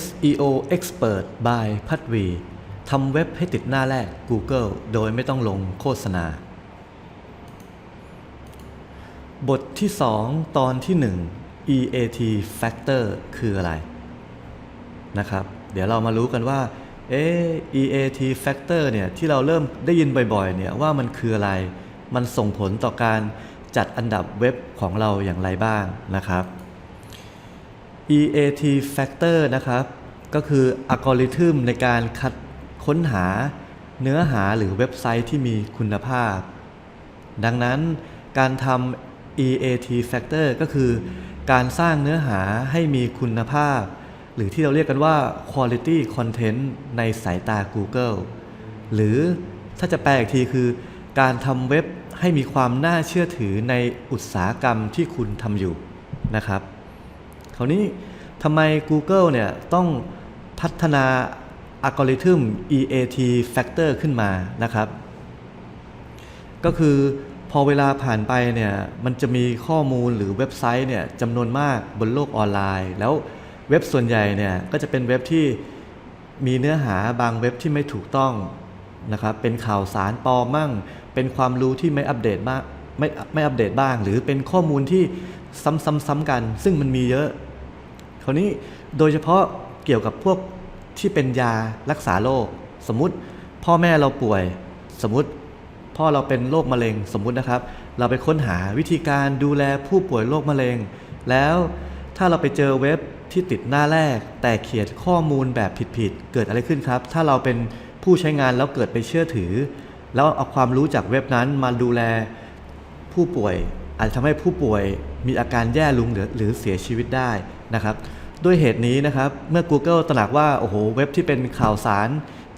SEO Expert by พัดวีทำเว็บให้ติดหน้าแรก Google โดยไม่ต้องลงโฆษณา บทที่ 2 ตอนที่ 1 EAT Factor คืออะไร นะครับ เดี๋ยวเรามารู้กันว่าเอ EAT Factor เนี่ยที่เราเริ่มได้ยินบ่อยๆเนี่ยว่ามันคืออะไร มันส่งผลต่อการจัดอันดับเว็บของเราอย่างไรบ้างนะครับ EAT factor นะครับ ก็คืออัลกอริทึมในการคัดค้นหาเนื้อหาหรือเว็บไซต์ที่มีคุณภาพ ดังนั้นการทำ EAT factor ก็คือ การสร้างเนื้อหาให้มีคุณภาพ หรือที่เราเรียกกันว่า quality content ในสายตา Google หรือถ้าจะแปลอีกทีคือ การทำเว็บให้มีความน่าเชื่อถือในอุตสาหกรรมที่คุณทำอยู่นะครับ คราวนี้ทำไม Google เนี่ยต้องพัฒนาอัลกอริทึม EAT factor ขึ้นมานะครับ ก็คือพอเวลาผ่านไปเนี่ยมันจะมีข้อมูลหรือเว็บไซต์เนี่ยจำนวนมากบนโลกออนไลน์ แล้วเว็บส่วนใหญ่เนี่ยก็จะเป็นเว็บที่มีเนื้อหาบางเว็บที่ไม่ถูกต้องนะครับเป็นข่าวสารปลอมมั่ง เป็นความรู้ที่ไม่อัปเดตมากไม่ไม่อัปเดตบ้าง หรือเป็นข้อมูลที่ซ้ำๆๆกัน ซึ่งมันมีเยอะ คราวนี้โดยเฉพาะเกี่ยวกับพวกที่เป็นยารักษาโรคสมมติพ่อแม่เราป่วย สมมติพ่อเราเป็นโรคมะเร็งสมมุตินะครับ เราไปค้นหาวิธีการดูแลผู้ป่วยโรคมะเร็ง แล้วถ้าเราไปเจอเว็บที่ติดหน้าแรก แต่เขียนข้อมูลแบบผิดๆเกิดอะไรขึ้นครับ ถ้าเราเป็นผู้ใช้งานแล้วเกิดไปเชื่อถือ แล้วเอาความรู้จากเว็บนั้นมาดูแลผู้ป่วย อาจจะทำให้ผู้ป่วยมีอาการแย่ลงหรือหรือเสียชีวิตได้นะครับ ด้วยเหตุนี้นะครับ เมื่อ Google ตระหนักว่าโอ้โหเว็บที่เป็นข่าวสาร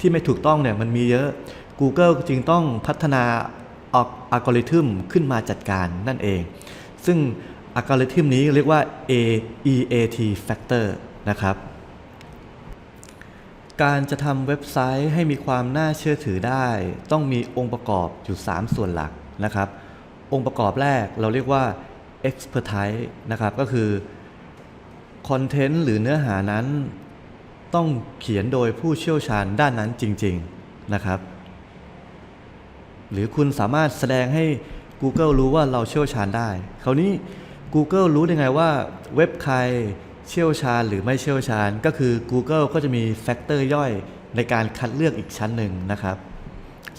ที่ไม่ถูกต้องเนี่ยมันมีเยอะ Google จึงต้องพัฒนาอัลกอริทึมขึ้นมาจัดการนั่นเอง ซึ่งอัลกอริทึมนี้เรียกว่า AEAT factor นะครับ การจะทำเว็บไซต์ให้มีความน่าเชื่อถือได้ ต้องมีองค์ประกอบอยู่ 3 ส่วนหลักนะครับ องค์ประกอบแรกเราเรียกว่า expertise นะครับก็คือ คอนเทนต์หรือเนื้อหานั้น ต้องเขียนโดยผู้เชี่ยวชาญด้านนั้นจริง ๆนะครับ หรือคุณสามารถแสดงให้ Google รู้ว่าเราเชี่ยวชาญได้ คราวนี้ Google รู้ได้ไงว่าเว็บใครเชี่ยวชาญหรือไม่เชี่ยวชาญ ก็คือ Google ก็จะมีแฟกเตอร์ย่อยในการคัดเลือกอีกชั้นหนึ่งนะครับ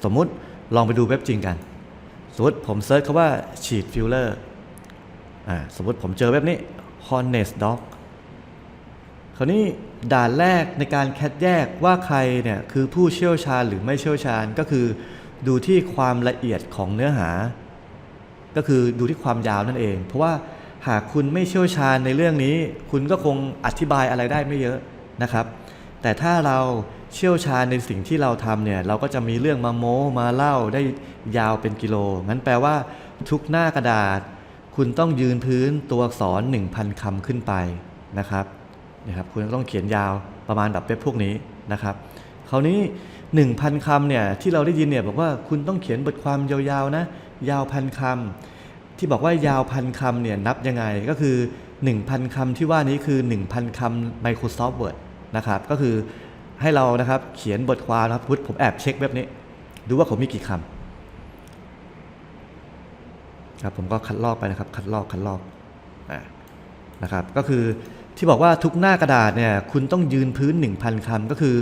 สมมุติลองไปดูเว็บจริงกัน สมมติผมเซิร์ชคำว่า sheet filler อ่าสมมติผมเจอเว็บนี้ honest dog คราวนี้ด่านแรกในการคัดแยกว่าใครเนี่ยคือผู้เชี่ยวชาญหรือไม่เชี่ยวชาญก็คือ ดูที่ความละเอียดของเนื้อหา ก็คือดูที่ความยาวนั่นเอง เพราะว่าหากคุณไม่เชี่ยวชาญในเรื่องนี้ คุณก็คงอธิบายอะไรได้ไม่เยอะนะครับ แต่ถ้าเราเชี่ยวชาญในสิ่งที่เราทำเนี่ยเราก็จะมีเรื่องมาโม้มาเล่าได้ยาวเป็นกิโล งั้นแปลว่า ทุกหน้ากระดาษ คุณต้องยืนพื้นตัวอักษร 1,000คำขึ้นไปนะครับ นะครับคุณต้องเขียนยาวประมาณแบบเว็บพวกนี้นะครับคราวนี้ 1,000คำเนี่ยที่เราได้ยินเนี่ยบอกว่าคุณต้องเขียนบทความยาวๆนะยาวพันคำที่บอกว่ายาวพันคำเนี่ยนับยังไงก็คือ 1,000คำที่ว่านี้คือ 1,000คำ Microsoft Word นะครับก็คือให้เรานะครับเขียนบทความนะครับพุทธผมแอบเช็คเว็บนี้ ดูว่าผมมีกี่คำครับผมก็คัดลอกไปนะครับ คัดลอกคัดลอกนะครับก็คือ ที่บอกว่าทุกหน้ากระดาษเนี่ยคุณต้องยืนพื้น 1,000คำก็คือ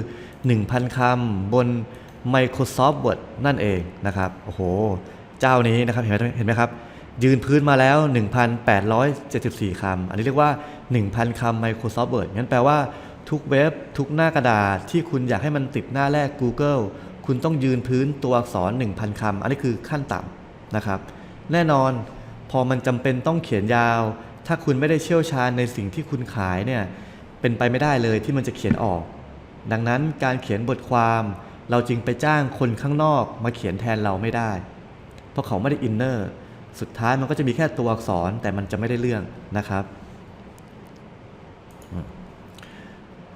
1,000คำบน Microsoft Word นั่นเองนะครับโอ้โห เจ้านี้นะครับเห็นไหมเห็นไหมครับ ยืนพื้นมาแล้ว 1,874คำอันนี้เรียกว่า 1,000คำ Microsoft Word งั้นแปลว่าทุกเว็บทุกหน้ากระดาษที่คุณอยากให้มันติดหน้าแรก Google คุณต้องยืนพื้นตัวอักษร 1,000คำอันนี้คือขั้นต่ำนะครับ แน่นอนพอมันจำเป็นต้องเขียนยาว ถ้าคุณไม่ได้เชี่ยวชาญในสิ่งที่คุณขายเนี่ยเป็นไปไม่ได้เลยที่มันจะเขียนออก ดังนั้นการเขียนบทความเราจึงไปจ้างคนข้างนอกมาเขียนแทนเราไม่ได้ เพราะเขาไม่ได้อินเนอร์สุดท้ายมันก็จะมีแค่ตัวอักษรแต่มันจะไม่ได้เรื่องนะครับ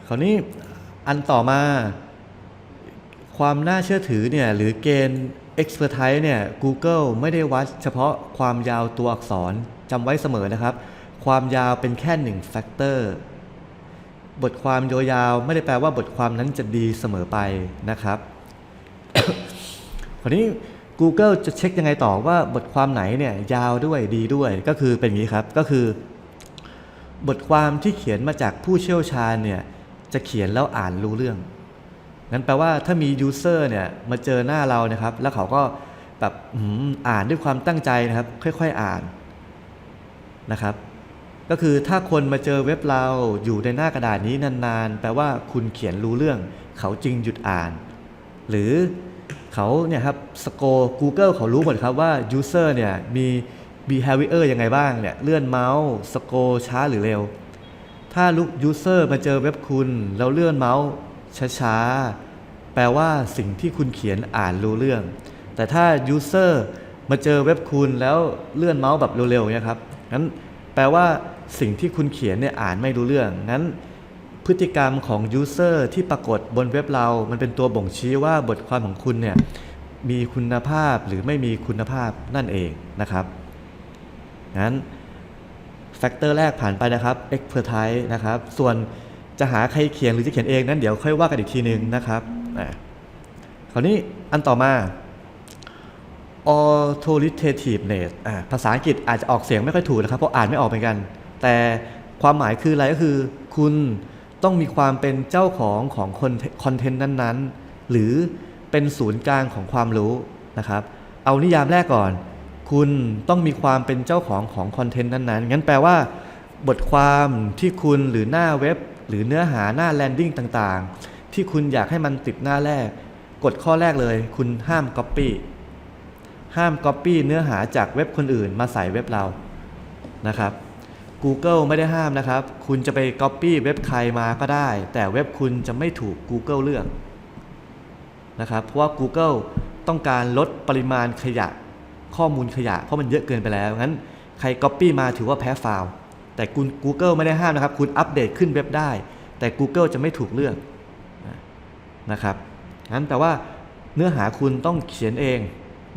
คราวนี้อันต่อมา ความน่าเชื่อถือเนี่ยหรือเกณฑ์ expertise เนี่ย Google ไม่ได้วัดเฉพาะความยาวตัวอักษรจำไว้เสมอนะครับ ความยาวเป็นแค่หนึ่งแฟกเตอร์บทความยาวๆไม่ได้แปลว่าบทความนั้นจะดีเสมอไปนะครับคราวนี้ Google จะเช็คยังไงต่อว่าบทความไหนเนี่ยยาวด้วยดีด้วยก็คือเป็นอย่างนี้ครับก็คือ บทความที่เขียนมาจากผู้เชี่ยวชาญเนี่ยจะเขียนแล้วอ่านรู้เรื่องงั้นแปลว่าถ้ามียูเซอร์เนี่ยมาเจอหน้าเรานะครับ แล้วเขาก็แบบอ่านด้วยความตั้งใจนะครับ ค่อย ๆ อ่านนะครับ ก็คือถ้าคนมาเจอเว็บเราอยู่ในหน้ากระดาษนี้นานๆ แปลว่าคุณเขียนรู้เรื่อง เขาจึงหยุดอ่าน หรือเขาเนี่ยครับสโก Google เขารู้หมดครับว่า User เนี่ยมี behavior ยังไงบ้างเนี่ยเลื่อนเมาส์สโกช้าหรือเร็ว ถ้าลูก User มาเจอเว็บคุณ แล้วเลื่อนเมาส์ช้าๆ แปลว่าสิ่งที่คุณเขียนอ่านรู้เรื่อง แต่ถ้า User มาเจอเว็บคุณแล้วเลื่อนเมาส์แบบเร็วๆเนี่ยครับงั้นแปลว่า สิ่งที่คุณเขียนเนี่ยอ่านไม่รู้เรื่อง งั้น พฤติกรรมของ User ที่ปรากฏบนเว็บเรา มันเป็นตัวบ่งชี้ว่าบทความของคุณเนี่ยมีคุณภาพหรือไม่มีคุณภาพนั่นเองนะครับ งั้นแฟกเตอร์แรกผ่านไปนะครับ expertise นะครับ ส่วนจะหาใครเขียนหรือจะเขียนเองนั้นเดี๋ยวค่อยว่ากันอีกทีหนึ่งนะครับอะคราวนี้อันต่อมา authoritativeness อะภาษาอังกฤษอาจจะออกเสียงไม่ค่อยถูกนะครับ เพราะอ่านไม่ออกเหมือนกัน แต่ความหมายคืออะไรก็คือ คุณต้องมีความเป็นเจ้าของของคอนเทนต์นั้นๆ หรือเป็นศูนย์กลางของความรู้นะครับ เอานิยามแรกก่อน คุณต้องมีความเป็นเจ้าของของคอนเทนต์นั้นๆงั้นแปลว่า บทความที่คุณหรือหน้าเว็บ หรือเนื้อหาหน้าแลนดิ้งต่างๆ ที่คุณอยากให้มันติดหน้าแรกกฎข้อแรกเลย คุณห้าม Copy ห้าม Copy เนื้อหาจากเว็บคนอื่นมาใส่เว็บเรานะครับ Google ไม่ได้ห้ามนะครับ คุณจะไป Copy เว็บใครมาก็ได้ แต่เว็บคุณจะไม่ถูก Google เลือกนะครับเพราะว่า Google ต้องการลดปริมาณขยะข้อมูลขยะ เพราะมันเยอะเกินไปแล้วงั้นใคร Copy มาถือว่าแพ้ฟาวแต่คุณ Google ไม่ได้ห้ามนะครับ คุณอัปเดตขึ้นเว็บได้ แต่ Google จะไม่ถูกเลือกนะครับงั้นแปลว่าเนื้อหาคุณต้องเขียนเอง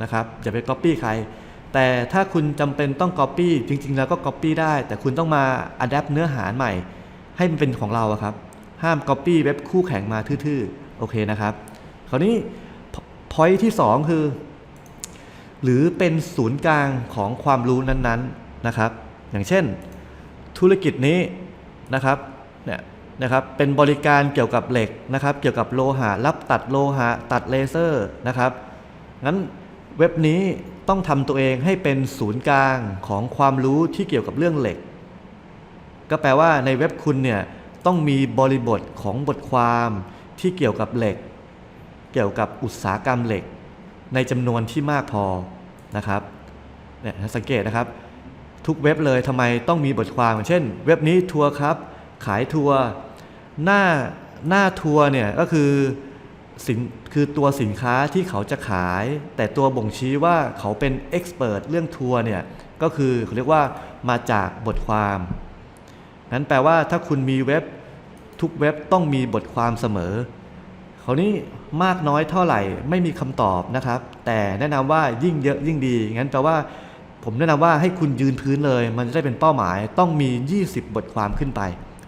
นะครับอย่าไป Copy ใคร แต่ถ้าคุณจำเป็นต้อง Copy จริง ๆ แล้วก็ Copy ได้ แต่คุณต้องมา Adapt เนื้อหาใหม่ ให้มันเป็นของเราอะครับ ห้าม Copy เว็บคู่แข่งมาทื่อๆ โอเคนะครับ คราวนี้ point ที่ 2 คือ หรือเป็นศูนย์กลางของความรู้นั้นๆนะครับ อย่างเช่น ธุรกิจนี้นะครับเนี่ยนะครับเป็นบริการเกี่ยวกับเหล็กนะครับ เกี่ยวกับโลหะรับตัดโลหะตัดเลเซอร์นะครับงั้นเว็บนี้ ต้องทำตัวเองให้เป็นศูนย์กลางของความรู้ที่เกี่ยวกับเรื่องเหล็ก ก็แปลว่าในเว็บคุณเนี่ยต้องมีบริบทของบทความที่เกี่ยวกับเหล็ก เกี่ยวกับอุตสาหกรรมเหล็ก ในจำนวนที่มากพอนะครับเนี่ยสังเกตนะครับ ทุกเว็บเลยทำไมต้องมีบทความ เช่น เว็บนี้ทัวร์ครับ ขายทัวร์หน้าหน้าทัวร์เนี่ยก็คือ สินคือตัวสินค้าที่เขาจะขาย แต่ตัวบ่งชี้ว่าเขาเป็นเอ็กซ์เพรสเรื่องทัวร์เนี่ยก็คือเขาเรียกว่ามาจากบทความงั้นแปลว่าถ้าคุณมีเว็บทุกเว็บต้องมีบทความเสมอคราวนี้มากน้อยเท่าไหร่ไม่มีคำตอบนะครับ แต่แนะนำว่ายิ่งเยอะยิ่งดีงั้นแปลว่าผมแนะนำว่าให้คุณยืนพื้นเลย มันจะได้เป็นเป้าหมายต้องมี 20 บทความขึ้นไป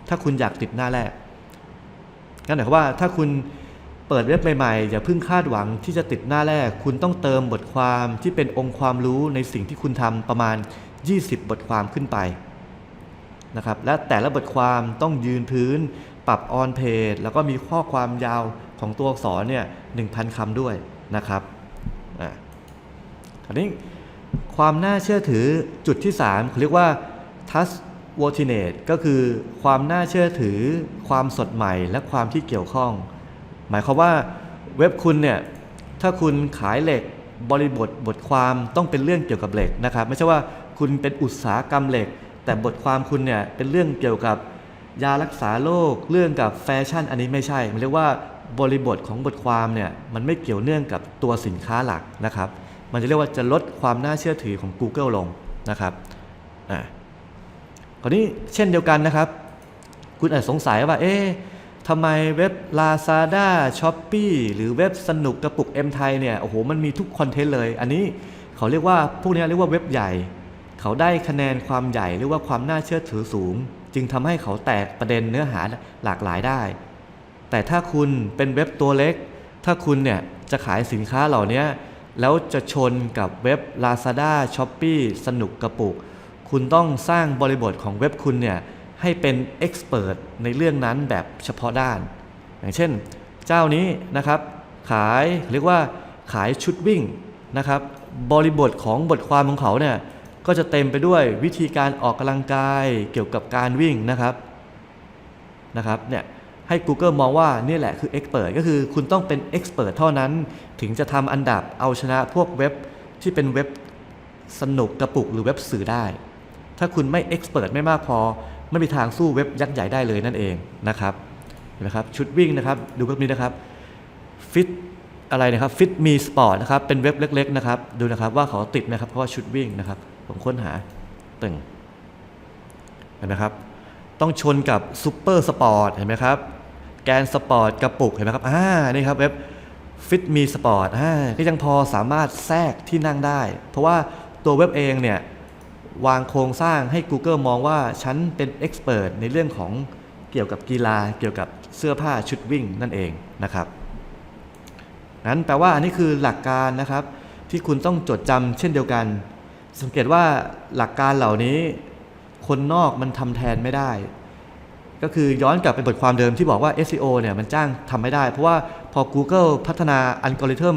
ถ้าคุณอยากติดหน้าแรกงั้นหมายความว่าถ้าคุณ เปิดเว็บใหม่ๆ อย่าเพิ่งคาดหวังที่จะติดหน้าแรก คุณต้องเติมบทความที่เป็นองค์ความรู้ในสิ่งที่คุณทำประมาณ 20 บทความขึ้นไปนะครับและแต่ละบทความต้องยืนพื้น ปรับออนเพจแล้วก็มีข้อความยาวของตัวอักษรเนี่ย1,000คำด้วยนะครับอะคราวนี้ความน่าเชื่อถือจุดที่3เขาเรียกว่า trustworthiness ก็คือความน่าเชื่อถือ ความสดใหม่ และความที่เกี่ยวข้อง หมายความว่าเว็บคุณเนี่ยถ้าคุณขายเหล็กบริบทบทความต้องเป็นเรื่องเกี่ยวกับเหล็กนะครับ ไม่ใช่ว่าคุณเป็นอุตสาหกรรมเหล็ก แต่บทความคุณเนี่ยเป็นเรื่องเกี่ยวกับยารักษาโรคเรื่องกับแฟชั่น อันนี้ไม่ใช่มันเรียกว่าบริบทของบทความเนี่ยมันไม่เกี่ยวเนื่องกับตัวสินค้าหลักนะครับ มันจะเรียกว่าจะลดความน่าเชื่อถือของ Google ลงนะครับอ่าคราวนี้เช่นเดียวกันนะครับ คุณอาจสงสัยว่าเอ๊ะ ทำไมเว็บ Lazada s h o p e e หรือเว็บสนุกกระปุก M ไทยเนี่ยโอ้โหมันมีทุกคอนเทนต์เลย อันนี้เขาเรียกว่าพวกนี้เรียกว่าเว็บใหญ่ เขาได้คะแนนความใหญ่หรือว่าความน่าเชื่อถือสูงจจึงทำให้เขาแตกประเด็นเนื้อหาหลากหลายได้ แต่ถ้าคุณเป็นเว็บตัวเล็ก ถ้าคุณเนี่ยจะขายสินค้าเหล่านี้แล้วจะชนกับเว็บ Lazada, s h o p e e สนุกกระปุก คุณต้องสร้างบริบทของเว็บคุณเนี่ย ให้เป็นเอ็กซ์เพรสในเรื่องนั้นแบบเฉพาะด้าน อย่างเช่น เจ้านี้นะครับ ขายเรียกว่าขายชุดวิ่งนะครับ บริบทของบทความของเขาเนี่ยก็จะเต็มไปด้วยวิธีการออกกำลังกายเกี่ยวกับการวิ่งนะครับนะครับเนี่ยให้ Google มองว่านี่แหละคือ Expert ก็คือคุณต้องเป็น Expert เท่านั้น ถึงจะทำอันดับเอาชนะพวกเว็บที่เป็นเว็บสนุกกระปุกหรือเว็บสื่อได้ ถ้าคุณไม่ Expert ไม่มากพอ ไม่มีทางสู้เว็บยักษ์ใหญ่ได้เลยนั่นเองนะครับเห็นไหมครับชุดวิ่งนะครับดูเว็บนี้นะครับฟิตอะไรนะครับฟิตมีสปอร์ตนะครับเป็นเว็บเล็ก ๆ นะครับดูนะครับว่าเขาติดไหมครับเพราะว่าชุดวิ่งนะครับผมค้นหาตึงเห็นไหมครับต้องชนกับซูเปอร์สปอร์ตเห็นไหมครับแกนสปอร์ตกระปุกเห็นไหมครับอ่านี่ครับเว็บฟิตมีสปอร์ตอ่าก็ยังพอสามารถแทรกที่นั่งได้ เพราะว่าตัวเว็บเองเนี่ย วางโครงสร้างให้ Google มองว่าฉันเป็นเอ็กซ์เพรสในเรื่องของเกี่ยวกับกีฬาเกี่ยวกับเสื้อผ้าชุดวิ่งนั่นเองนะครับนั้นแปลว่าอันนี้คือหลักการนะครับ ที่คุณต้องจดจำเช่นเดียวกัน สังเกตว่าหลักการเหล่านี้ คนนอกมันทำแทนไม่ได้ ก็คือย้อนกลับไปบทความเดิมที่บอกว่า SEO เนี่ยมันจ้างทำไม่ได้ เพราะว่าพอ Google พัฒนาอัลกอริทึม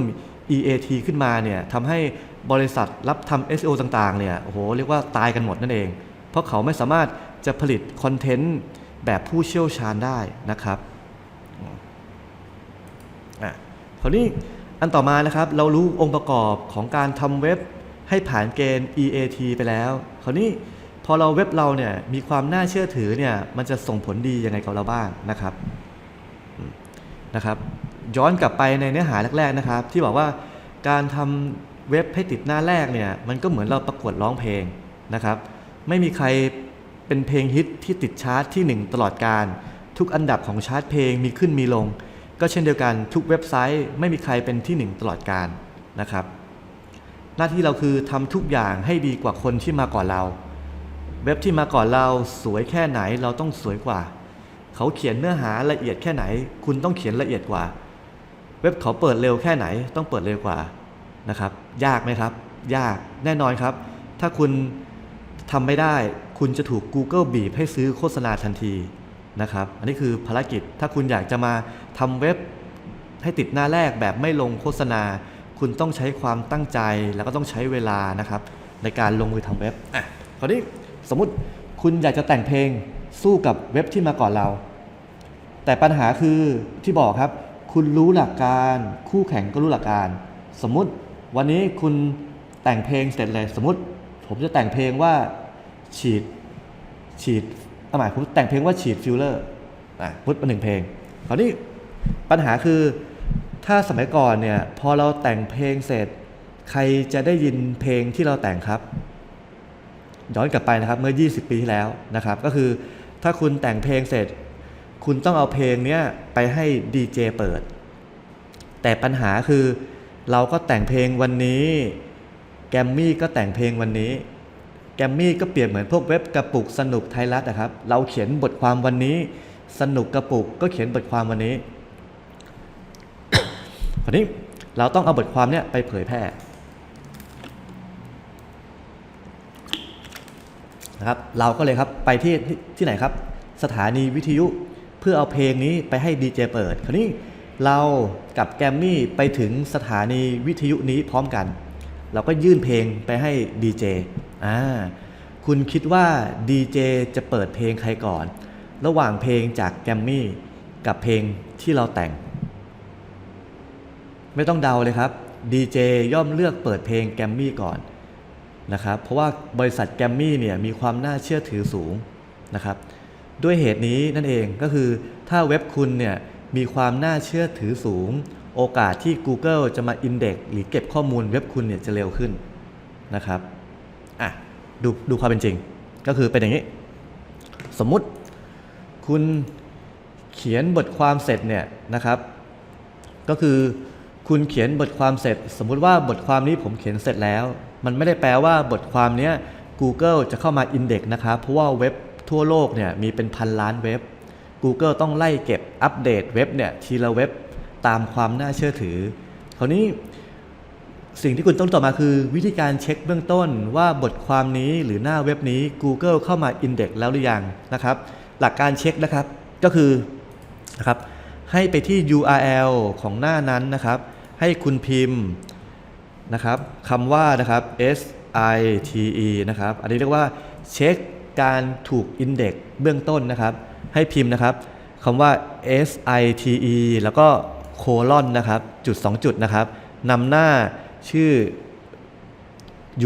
EAT ขึ้นมาเนี่ยทำให้ บริษัทรับทำ SEO ต่างๆ เนี่ย โอ้โห เรียกว่าตายกันหมดนั่นเอง เพราะเขาไม่สามารถจะผลิตคอนเทนต์แบบผู้เชี่ยวชาญได้นะครับอะคราวนี้อันต่อมานะครับ เรารู้องค์ประกอบของการทำเว็บให้ผ่านเกณฑ์ EAT ไปแล้ว คราวนี้พอเราเว็บเราเนี่ยมีความน่าเชื่อถือเนี่ย มันจะส่งผลดียังไงกับเราบ้างนะครับ นะครับ ย้อนกลับไปในเนื้อหาแรกๆนะครับ ที่บอกว่าการทำ เว็บให้ติดหน้าแรกเนี่ยมันก็เหมือนเราประกวดร้องเพลงนะครับ ไม่มีใครเป็นเพลงฮิตที่ติดชาร์ตที่ 1 ตลอดการ ทุกอันดับของชาร์ตเพลงมีขึ้นมีลง ก็เช่นเดียวกันทุกเว็บไซต์ ไม่มีใครเป็นที่ 1 ตลอดการนะครับ หน้าที่เราคือทำทุกอย่างให้ดีกว่าคนที่มาก่อนเรา เว็บที่มาก่อนเราสวยแค่ไหนเราต้องสวยกว่า เขาเขียนเนื้อหาละเอียดแค่ไหน คุณต้องเขียนละเอียดกว่า เว็บเขาเปิดเร็วแค่ไหนต้องเปิดเร็วกว่า นะครับยากไหมครับ ยากแน่นอนครับ ถ้าคุณทำไม่ได้คุณจะถูก Google บีบให้ซื้อโฆษณาทันทีนะครับอันนี้คือภารกิจถ้าคุณอยากจะมาทำเว็บให้ติดหน้าแรกแบบไม่ลงโฆษณา คุณต้องใช้ความตั้งใจแล้วก็ต้องใช้เวลานะครับในการลงมือทำเว็บอะคราวนี้สมมติคุณอยากจะแต่งเพลงสู้กับเว็บที่มาก่อนเรา แต่ปัญหาคือที่บอกครับ คุณรู้หลักการ คู่แข่งก็รู้หลักการ สมมติ วันนี้คุณแต่งเพลงเสร็จเลย สมมติผมจะแต่งเพลงว่าฉีดฉีดหมายผมแต่งเพลงว่าฉีดฟิลเลอร์อะพุทธมาหนึ่งเพลงคราวนี้ปัญหาคือถ้าสมัยก่อนเนี่ยพอเราแต่งเพลงเสร็จ ใครจะได้ยินเพลงที่เราแต่งครับ ย้อนกลับไปนะครับเมื่อ 20 ปีที่แล้วนะครับ ก็คือถ้าคุณแต่งเพลงเสร็จ คุณต้องเอาเพลงเนี้ยไปให้ดีเจเปิด แต่ปัญหาคือ เราก็แต่งเพลงวันนี้ แกมมี่ก็แต่งเพลงวันนี้ แกมมี่ก็เปรียบเหมือนพวกเว็บกระปุกสนุกไทยรัฐนะครับ เราเขียนบทความวันนี้ สนุกกระปุกก็เขียนบทความวันนี้คราวนี้เราต้องเอาบทความเนี้ยไปเผยแพร่นะครับ เราก็เลยครับไปที่ที่ไหนครับ สถานีวิทยุเพื่อเอาเพลงนี้ไปให้ดีเจเปิด คราวนี้ เรากับแกรมมี่ไปถึงสถานีวิทยุนี้พร้อมกัน เราก็ยื่นเพลงไปให้ดีเจอ่าคุณคิดว่าดีเจจะเปิดเพลงใครก่อน ระหว่างเพลงจากแกรมมี่กับเพลงที่เราแต่ง ไม่ต้องเดาเลยครับดีเจย่อมเลือกเปิดเพลงแกรมมี่ก่อนนะครับเพราะว่าบริษัทแกรมมี่เนี่ยมีความน่าเชื่อถือสูงนะครับด้วยเหตุนี้นั่นเองก็คือถ้าเว็บคุณเนี่ย มีความน่าเชื่อถือสูง โอกาสที่ Google จะมาอินเด็กหรือเก็บข้อมูลเว็บคุณเนี่ยจะเร็วขึ้นนะครับอะดูดูความเป็นจริง ก็คือเป็นอย่างนี้ สมมุติคุณเขียนบทความเสร็จเนี่ยนะครับ ก็คือคุณเขียนบทความเสร็จ สมมุติว่าบทความนี้ผมเขียนเสร็จแล้ว มันไม่ได้แปลว่าบทความนี้ Google จะเข้ามาอินเด็กนะครับ เพราะว่าเว็บทั่วโลกเนี่ยมีเป็นพันล้านเว็บ Google ต้องไล่เก็บอัปเดตเว็บเนี่ยทีละเว็บตามความน่าเชื่อถือ คราวนี้สิ่งที่คุณต้องต่อมาคือ วิธีการเช็คเบื้องต้นว่าบทความนี้หรือหน้าเว็บนี้ Google เข้ามาอินเด็กแล้วหรือยังนะครับ หลักการเช็คนะครับก็คือนะครับให้ไปที่ URL ของหน้านั้นนะครับ ให้คุณพิมพ์นะครับคำว่านะครับ S I T E นะครับ อันนี้เรียกว่าเช็คการถูกอินเด็กเบื้องต้นนะครับ ให้พิมพ์นะครับคำว่า S I T E แล้วก็โคลอนนะครับจุด 2 จุดนะครับนำหน้าชื่อ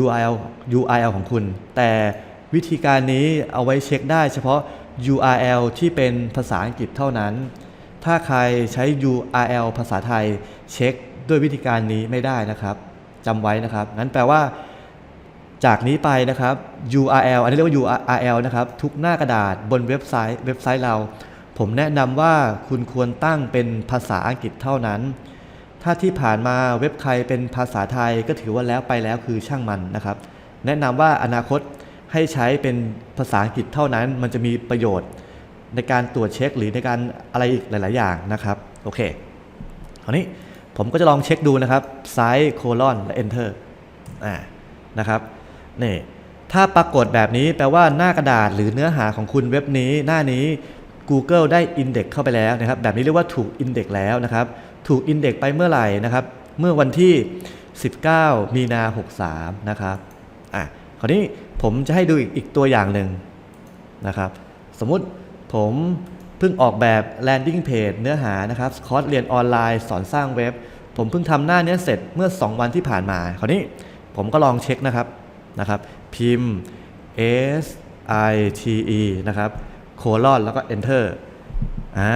URL URL ของคุณ แต่วิธีการนี้เอาไว้เช็คได้เฉพาะ URL ที่เป็นภาษาอังกฤษเท่านั้น ถ้าใครใช้ URL ภาษาไทยเช็คด้วยวิธีการนี้ไม่ได้นะครับจำไว้นะครับงั้นแปลว่า จากนี้ไปนะครับ URL อันนี้เรียกว่า URL นะครับ ทุกหน้ากระดาษบนเว็บไซต์เว็บไซต์เรา ผมแนะนำว่าคุณควรตั้งเป็นภาษาอังกฤษเท่านั้น ถ้าที่ผ่านมาเว็บใครเป็นภาษาไทยก็ถือว่าแล้วไปแล้วคือช่างมันนะครับ แนะนำว่าอนาคตให้ใช้เป็นภาษาอังกฤษเท่านั้น มันจะมีประโยชน์ในการตรวจเช็คหรือในการอะไรอีกหลาย ๆ อย่างนะครับ โอเคคราวนี้ผมก็จะลองเช็คดูนะครับไซส์โคลอนและ enter อ่านะครับ นี่ถ้าปรากฏแบบนี้แปลว่าหน้ากระดาษหรือเนื้อหาของคุณเว็บนี้หน้านี้ Google ได้อินเด็กเข้าไปแล้วนะครับ แบบนี้เรียกว่าถูกอินเด็กแล้วนะครับ ถูกอินเด็กไปเมื่อไหร่นะครับ เมื่อวันที่ 19 มีนา 63 นะครับอะคราวนี้ผมจะให้ดูอีกอกตัวอย่างหนึ่งนะครับ สมมุติผมเพิ่งออกแบบ landing page เนื้อหานะครับคอร์สเรียนออนไลน์ สอนสร้างเว็บ ผมเพิ่งทำหน้านี้เสร็จเมื่อ 2 วันที่ผ่านมา คราวนี้ผมก็ลองเช็คนะครับ นะครับ พิมพ์ S I T E นะครับโคลอนแล้วก็ enter อ่า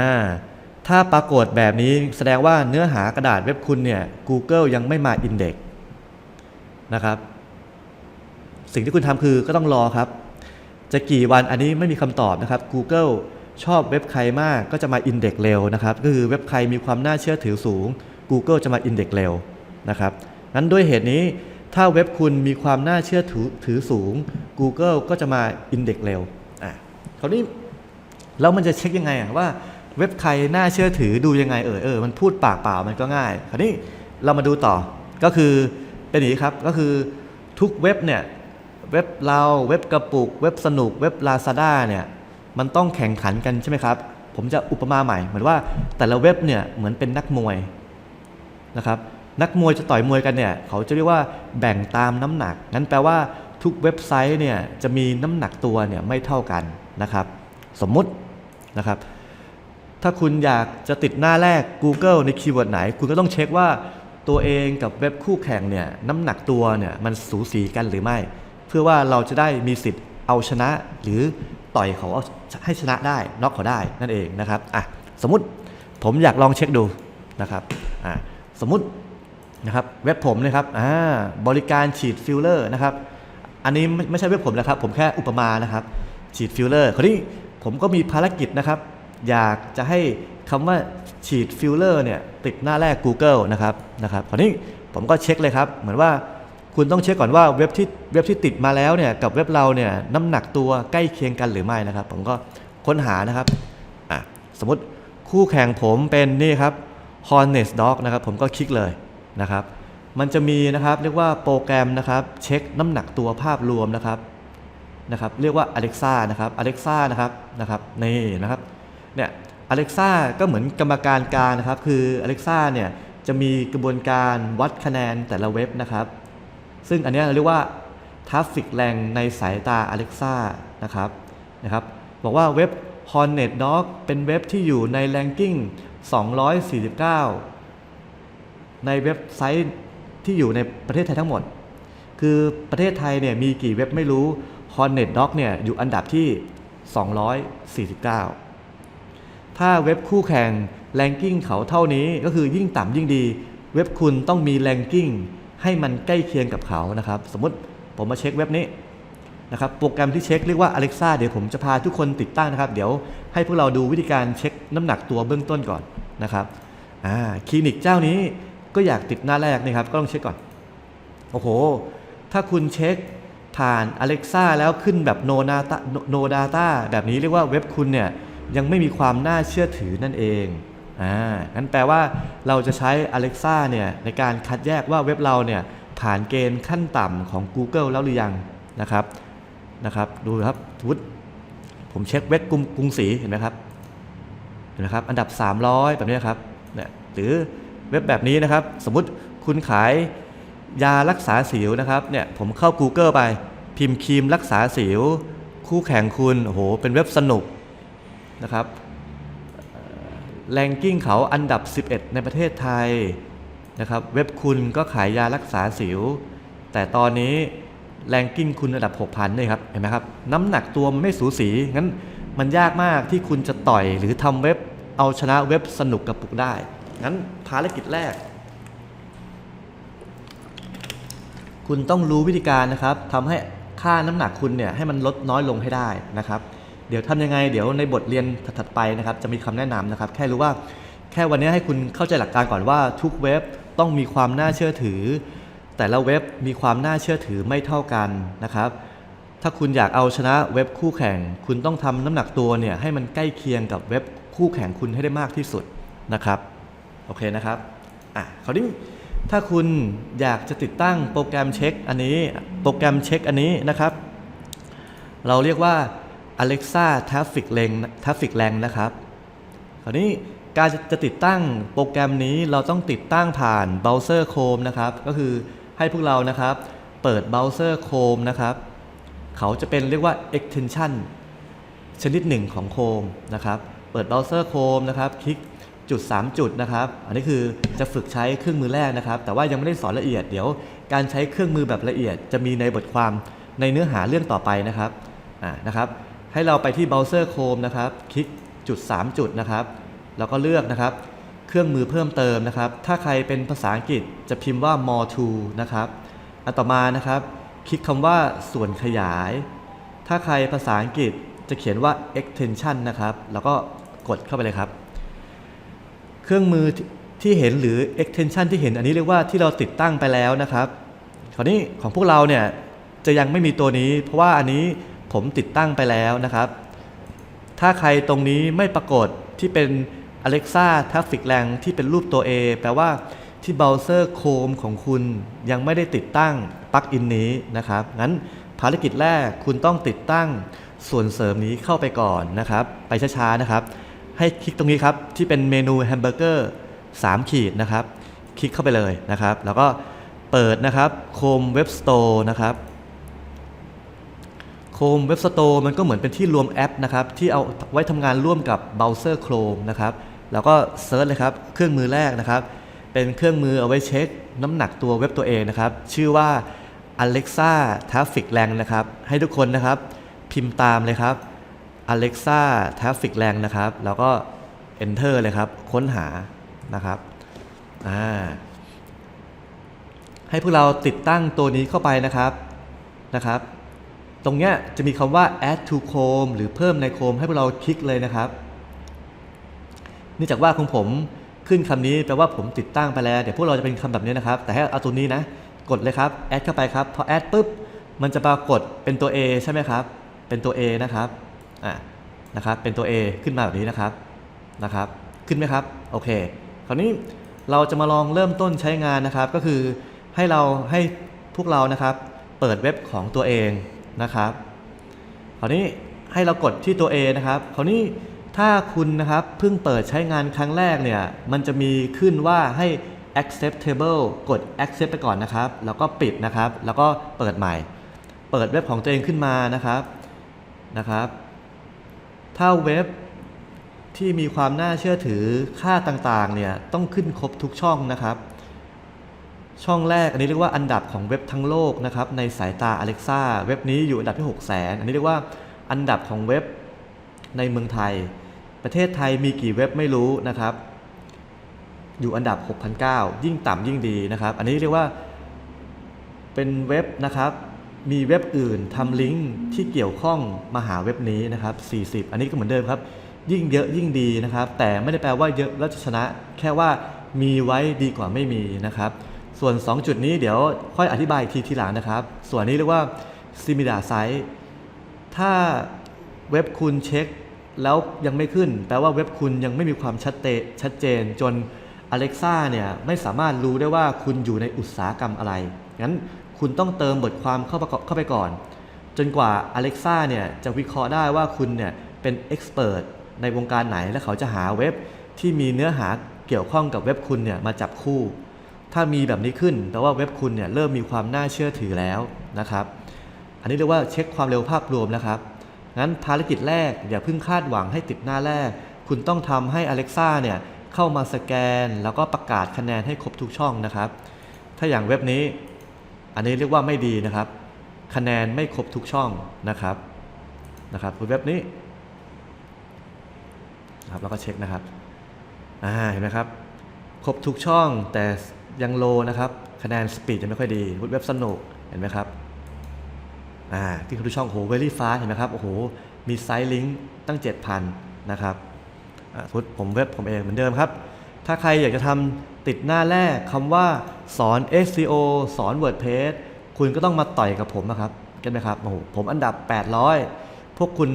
ถ้าปรากฏแบบนี้แสดงว่าเนื้อหากระดาษเว็บคุณเนี่ย Google ยังไม่มาอินเด็กนะครับ สิ่งที่คุณทำคือก็ต้องรอครับ จะกี่วันอันนี้ไม่มีคำตอบนะครับ Google ชอบเว็บใครมากก็จะมาอินเด็กเร็วนะครับ ก็คือเว็บใครมีความน่าเชื่อถือสูง Google จะมาอินเด็กเร็วนะครับ งั้นด้วยเหตุนี้ ถ้าเว็บคุณมีความน่าเชื่อถือถือสูง Google ก็จะมาอินเด็กเร็วอะคราวนี้แล้วมันจะเช็คยังไงอะว่าเว็บใครน่าเชื่อถือดูยังไงเออเออมันพูดปากเปล่ามันก็ง่าย คราวนี้เรามาดูต่อก็คือเป็นอย่างนี้ครับก็คือทุกเว็บเนี่ยเว็บเราเว็บกระปุก เว็บสนุกเว็บ Lazada เนี่ยมันต้องแข่งขันกันใช่ไหมครับ ผมจะอุปมาใหม่ เหมือนว่าแต่ละเว็บเนี่ยเหมือนเป็นนักมวยนะครับ นักมวยจะต่อยมวยกันเนี่ยเขาจะเรียกว่าแบ่งตามน้ำหนักงั้นแปลว่าทุกเว็บไซต์เนี่ยจะมีน้ำหนักตัวเนี่ยไม่เท่ากันนะครับ สมมุตินะครับ ถ้าคุณอยากจะติดหน้าแรก Google ในคีย์เวิร์ดไหน คุณก็ต้องเช็คว่าตัวเองกับเว็บคู่แข่งเนี่ยน้ำหนักตัวเนี่ยมันสูสีกันหรือไม่ เพื่อว่าเราจะได้มีสิทธิ์เอาชนะ หรือต่อยเขาเอาให้ชนะได้น็อกเขาได้นั่นเองนะครับอะสมมติผมอยากลองเช็คดูนะครับอะสมมติ นะครับเว็บผมนะครับอ่าบริการฉีดฟิลเลอร์นะครับอันนี้ไม่ไม่ใช่เว็บผมนะครับ ผมแค่อุปมานะครับ ฉีดฟิลเลอร์คราวนี้ผมก็มีภารกิจนะครับ อยากจะให้คำว่าฉีดฟิลเลอร์เนี่ยติดหน้าแรก Google นะครับนะครับคราวนี้ผมก็เช็คเลยครับ เหมือนว่าคุณต้องเช็คก่อนว่าเว็บที่เว็บที่ติดมาแล้วเนี่ยกับเว็บเราเนี่ยน้ำหนักตัวใกล้เคียงกันหรือไม่นะครับ ผมก็ค้นหานะครับอะสมมติคู่แข่งผมเป็นนี่ครับ Honest Dog นะครับ ผมก็คลิกเลย นะครับ มันจะมีนะครับเรียกว่าโปรแกรมนะครับเช็คน้ำหนักตัวภาพรวมนะครับนะครับเรียกว่า Alexa นะครับ Alexa นะครับนะครับนี่นะครับเนี่ย Alexa ก็เหมือนกรรมการกลางนะครับ คือ Alexa เนี่ยจะมีกระบวนการวัดคะแนนแต่ละเว็บนะครับ ซึ่งอันนี้เราเรียกว่าทราฟฟิกแรงในสายตา Alexa นะครับนะครับ บอกว่าเว็บ Hornet Dog เป็นเว็บที่อยู่ใน ranking 249 ในเว็บไซต์ที่อยู่ในประเทศไทยทั้งหมด คือประเทศไทยเนี่ยมีกี่เว็บไม่รู้ Hornet Dog เนี่ยอยู่อันดับที่ 249 ถ้าเว็บคู่แข่งแรงกิ้งเขาเท่านี้ก็คือยิ่งต่ำยิ่งดี เว็บคุณต้องมีแรงกิ้งให้มันใกล้เคียงกับเขานะครับ สมมติผมมาเช็คเว็บนี้นะครับโปรแกรมที่เช็คเรียกว่า Alexa เดี๋ยวผมจะพาทุกคนติดตั้งนะครับ เดี๋ยวให้พวกเราดูวิธีการเช็คน้ำหนักตัวเบื้องต้นก่อนนะครับอ่าคลินิกเจ้านี้ ก็อยากติดหน้าแรกนะครับ ก็ต้องเช็คก่อน โอ้โห ถ้าคุณเช็คผ่าน Alexa แล้วขึ้นแบบ no data no data แบบนี้เรียกว่าเว็บคุณเนี่ยยังไม่มีความน่าเชื่อถือนั่นเอง อ่า งั้นแปลว่าเราจะใช้ Alexa เนี่ยในการคัดแยกว่าเว็บเราเนี่ยผ่านเกณฑ์ขั้นต่ำของ Google แล้วหรือยังนะครับ นะครับ ดูครับสมมติผมเช็คเว็บกรุงกรุงศรีเห็นไหมครับ เห็นไหมครับ อันดับ 300 แบบนี้ครับ เนี่ย หรือ เว็บแบบนี้นะครับ สมมุติคุณขายยารักษาสิวนะครับเนี่ยผมเข้า Google ไป พิมพ์ครีมรักษาสิว คู่แข่งคุณโอ้โหเป็นเว็บสนุกนะครับแรงกิ้งเขาอันดับ 11 ในประเทศไทยนะครับ เว็บคุณก็ขายยารักษาสิว แต่ตอนนี้แรงกิ้งคุณอันดับ 6,000เลยครับเห็นไหมครับ น้ำหนักตัวมันไม่สูสีงั้นมันยากมากที่คุณจะต่อยหรือทำเว็บเอาชนะเว็บสนุกกระปุกได้ งั้นภารกิจแรก คุณต้องรู้วิธีการนะครับทำให้ค่าน้ำหนักคุณเนี่ยให้มันลดน้อยลงให้ได้นะครับ เดี๋ยวทำยังไง เดี๋ยวในบทเรียนถัดไปนะครับ จะมีคำแนะนำนะครับ แค่รู้ว่าแค่วันนี้ให้คุณเข้าใจหลักการก่อนว่าทุกเว็บต้องมีความน่าเชื่อถือ แต่ละเว็บมีความน่าเชื่อถือไม่เท่ากันนะครับ ถ้าคุณอยากเอาชนะเว็บคู่แข่ง คุณต้องทำน้ำหนักตัวเนี่ยให้มันใกล้เคียงกับเว็บคู่แข่งคุณให้ได้มากที่สุดนะครับ โอเคนะครับอะคราวนี้ถ้าคุณอยากจะติดตั้งโปรแกรมเช็คอันนี้โปรแกรมเช็คอันนี้นะครับ เราเรียกว่า Alexa Traffic Rank Traffic Rank นะครับ คราวนี้การจะจะติดตั้งโปรแกรมนี้เราต้องติดตั้งผ่านเบราว์เซอร์ Chrome นะครับ ก็คือให้พวกเรานะครับ เปิดเบราว์เซอร์ Chrome นะครับ เขาจะเป็นเรียกว่า extension ชนิดหนึ่งของ Chrome นะครับ เปิดเบราว์เซอร์ Chrome นะครับ คลิก จุด 3 จุดนะครับ อันนี้คือจะฝึกใช้เครื่องมือแรกนะครับ แต่ว่ายังไม่ได้สอนละเอียด เดี๋ยวการใช้เครื่องมือแบบละเอียด จะมีในบทความในเนื้อหาเรื่องต่อไปนะครับ อ่า นะครับ ให้เราไปที่เบราว์เซอร์ Chrome นะครับ คลิกจุด 3 จุดนะครับ แล้วก็เลือกนะครับ เครื่องมือเพิ่มเติมนะครับ ถ้าใครเป็นภาษาอังกฤษจะพิมพ์ว่า more to นะครับ อันต่อมานะครับ คลิกคำว่าส่วนขยาย ถ้าใครภาษาอังกฤษจะเขียนว่า extension นะครับ แล้วก็กดเข้าไปเลยครับ เครื่องมือที่เห็นหรือ extension ที่เห็นอันนี้เรียกว่าที่เราติดตั้งไปแล้วนะครับคราวนี้ของพวกเราเนี่ยจะยังไม่มีตัวนี้ เพราะว่าอันนี้ผมติดตั้งไปแล้วนะครับ ถ้าใครตรงนี้ไม่ปรากฏที่เป็น Alexa Traffic Rank ที่เป็นรูปตัว A แปลว่าที่เบราว์เซอร์ Chrome ของคุณยังไม่ได้ติดตั้งปลั๊กอินนี้นะครับ งั้นภารกิจแรกคุณต้องติดตั้งส่วนเสริมนี้เข้าไปก่อนนะครับ ไปช้าๆนะครับ ให้คลิกตรงนี้ครับ ที่เป็นเมนูแฮมเบอร์เกอร์3ขีดนะครับ คลิกเข้าไปเลยนะครับ แล้วก็เปิดนะครับ Chrome Web Store นะครับ Chrome Web Store มันก็เหมือนเป็นที่รวมแอปนะครับ ที่เอาไว้ทำงานร่วมกับเบราว์เซอร์ Chrome นะครับ แล้วก็เซิร์ชเลยครับ เครื่องมือแรกนะครับ เป็นเครื่องมือเอาไว้เช็คน้ำหนักตัวเว็บตัวเองนะครับ ชื่อว่า Alexa Traffic Rank นะครับ ให้ทุกคนนะครับ พิมพ์ตามเลยครับ Alexa Traffic Rank นะครับ แล้วก็ Enter เลยครับ ค้นหานะครับอ่าให้พวกเราติดตั้งตัวนี้เข้าไปนะครับนะครับ ตรงเนี้ยจะมีคำว่า add to Chrome หรือเพิ่มใน Chrome ให้พวกเราคลิกเลยนะครับเนื่องจากว่าของผมขึ้นคำนี้แปลว่าผมติดตั้งไปแล้ว เดี๋ยวพวกเราจะเป็นคำแบบนี้นะครับ แต่ให้เอาตัวนี้นะ กดเลยครับ add เข้าไปครับ พอ add ปุ๊บ มันจะปรากฏเป็นตัว A ใช่ไหมครับ เป็นตัว A นะครับ อะนะครับเป็นตัว A ขึ้นมาแบบนี้นะครับนะครับขึ้นไหมครับโอเคคราวนี้เราจะมาลองเริ่มต้นใช้งานนะครับ ก็คือให้เราให้พวกเรานะครับ เปิดเว็บของตัวเองนะครับคราวนี้ให้เรากดที่ตัว A นะครับคราวนี้ถ้าคุณนะครับเพิ่งเปิดใช้งานครั้งแรกเนี่ยมันจะมีขึ้นว่าให้ acceptable กด accept ไปก่อนนะครับ แล้วก็ปิดนะครับ แล้วก็เปิดใหม่ เปิดเว็บของตัวเองขึ้นมานะครับนะครับ ถ้าเว็บที่มีความน่าเชื่อถือค่าต่างๆเนี่ยต้องขึ้นครบทุกช่องนะครับ ช่องแรกอันนี้เรียกว่าอันดับของเว็บทั้งโลกนะครับในสายตา Alexa เว็บนี้อยู่อันดับที่ 6 0 0 0 0อันนี้เรียกว่าอันดับของเว็บในเมืองไทย ประเทศไทยมีกี่เว็บไม่รู้นะครับ อยู่อันดับ 6,009 ยิ่งต่ำยิ่งดีนะครับ อันนี้เรียกว่าเป็นเว็บนะครับ มีเว็บอื่นทำลิงก์ที่เกี่ยวข้องมาหาเว็บนี้นะครับ 40 อันนี้ก็เหมือนเดิมครับ ยิ่งเยอะยิ่งดีนะครับ แต่ไม่ได้แปลว่าเยอะแล้วจะชนะ แค่ว่ามีไว้ดีกว่าไม่มีนะครับ ส่วน 2 จุดนี้เดี๋ยวค่อยอธิบายทีทีหลังนะครับ ส่วนนี้เรียกว่า similar site ถ้าเว็บคุณเช็คแล้วยังไม่ขึ้น แปลว่าเว็บคุณยังไม่มีความชัดเจนชัดเจน จน Alexa เนี่ยไม่สามารถรู้ได้ว่าคุณอยู่ในอุตสาหกรรมอะไร งั้น คุณต้องเติมบทความเข้าเข้าไปก่อน จนกว่า Alexa เนี่ยจะวิเคราะห์ได้ว่าคุณเนี่ยเป็น expert ในวงการไหนและเขาจะหาเว็บที่มีเนื้อหาเกี่ยวข้องกับเว็บคุณเนี่ยมาจับคู่ ถ้ามีแบบนี้ขึ้นแปลว่าเว็บคุณเนี่ยเริ่มมีความน่าเชื่อถือแล้วนะครับ อันนี้เรียกว่าเช็คความเร็วภาพรวมนะครับงั้นภารกิจแรกอย่าเพิ่งคาดหวังให้ติดหน้าแรก คุณต้องทำให้ Alexa เนี่ยเข้ามาสแกน แล้วก็ประกาศคะแนนให้ครบทุกช่องนะครับ ถ้าอย่างเว็บนี้ อันนี้เรียกว่าไม่ดีนะครับ คะแนนไม่ครบทุกช่องนะครับนะครับเว็บนี้นะครับแล้วก็เช็คนะครับอ่าเห็นไหมครับ ครบทุกช่องแต่ยังโลนะครับ คะแนนสปีดยังไม่ค่อยดีเว็บสนุกเห็นไหมครับอ่าที่คุณดูช่องโห very fast เห็นไหมครับโอ้โหมีไซต์ลิงก์ตั้ง 7,000 นะครับสมมติผมเว็บผมเองเหมือนเดิมครับ ถ้าใครอยากจะทำติดหน้าแรกคำว่าสอน SEO สอน WordPress คุณก็ต้องมาต่อยกับผมนะครับเก็ตไหมครับโอ้โหผมอันดับ 800 พวกคุณ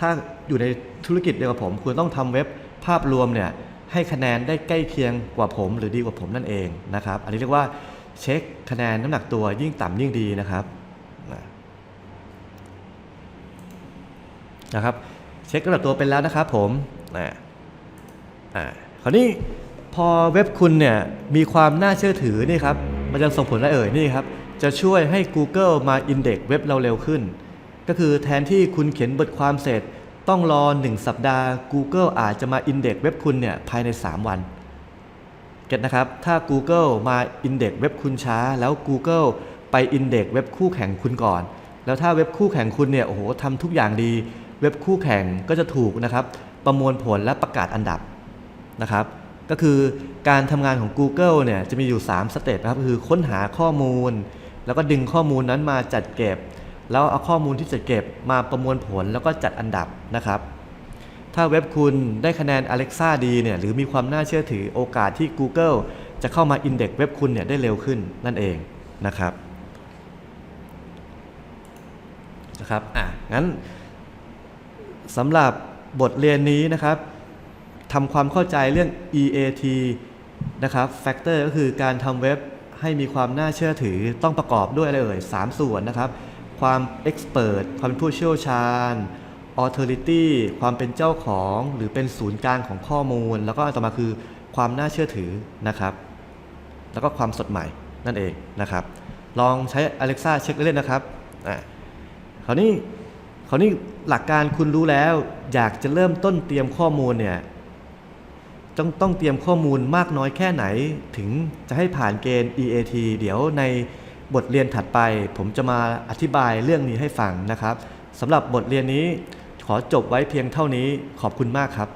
ถ้าอยู่ในธุรกิจเดียวกับผม คุณต้องทำเว็บภาพรวมเนี่ยให้คะแนนได้ใกล้เคียงกว่าผมหรือดีกว่าผมนั่นเองนะครับ อันนี้เรียกว่าเช็คคะแนนน้ำหนักตัวยิ่งต่ำยิ่งดีนะครับนะครับ เช็คระดับตัวเป็นแล้วนะครับผมอ่าอ่าคราวนี้ พอเว็บคุณเนี่ยมีความน่าเชื่อถือนี่ครับ มันจะส่งผลอะไรเอ่ยนี่ครับ จะช่วยให้ Google มาอินเด็กเว็บเราเร็วขึ้น ก็คือแทนที่คุณเขียนบทความเสร็จ ต้องรอ 1 สัปดาห์ Google อาจจะมาอินเด็กเว็บคุณเนี่ยภายใน 3 วันเก็ตนะครับ ถ้า Google มาอินเด็กเว็บคุณช้า แล้ว Google ไปอินเด็กเว็บคู่แข่งคุณก่อน แล้วถ้าเว็บคู่แข่งคุณเนี่ยโอ้โหทำทุกอย่างดี เว็บคู่แข่งก็จะถูกนะครับ ประมวลผลและประกาศอันดับนะครับ ก็คือการทำงานของ Google เนี่ยจะมีอยู่ 3 สเต็ปนะครับคือค้นหาข้อมูล แล้วก็ดึงข้อมูลนั้นมาจัดเก็บ แล้วเอาข้อมูลที่จัดเก็บมาประมวลผลแล้วก็จัดอันดับนะครับ ถ้าเว็บคุณได้คะแนน Alexa ดีเนี่ยหรือมีความน่าเชื่อถือโอกาสที่ Google จะเข้ามาอินเด็กเว็บคุณเนี่ยได้เร็วขึ้นนั่นเองนะครับนะครับอะงั้นสำหรับบทเรียนนี้นะครับ ทำความเข้าใจเรื่อง EAT นะครับ factor ก็คือการทำเว็บให้มีความน่าเชื่อถือต้องประกอบด้วยอะไรเอ่ย3ส่วนนะครับ ความ expert ความเป็นผู้เชี่ยวชาญ authority ความเป็นเจ้าของ หรือเป็นศูนย์กลางของข้อมูล แล้วก็อันต่อมาคือความน่าเชื่อถือนะครับ แล้วก็ความสดใหม่นั่นเองนะครับ ลองใช้ Alexa เช็คเล่นนะครับอะคราวนี้คราวนี้หลักการคุณรู้แล้ว อยากจะเริ่มต้นเตรียมข้อมูลเนี่ย ต้องต้องเตรียมข้อมูลมากน้อยแค่ไหน ถึงจะให้ผ่านเกณฑ์ EAT เดี๋ยวในบทเรียนถัดไป ผมจะมาอธิบายเรื่องนี้ให้ฟังนะครับสำหรับบทเรียนนี้ขอจบไว้เพียงเท่านี้ขอบคุณมากครับ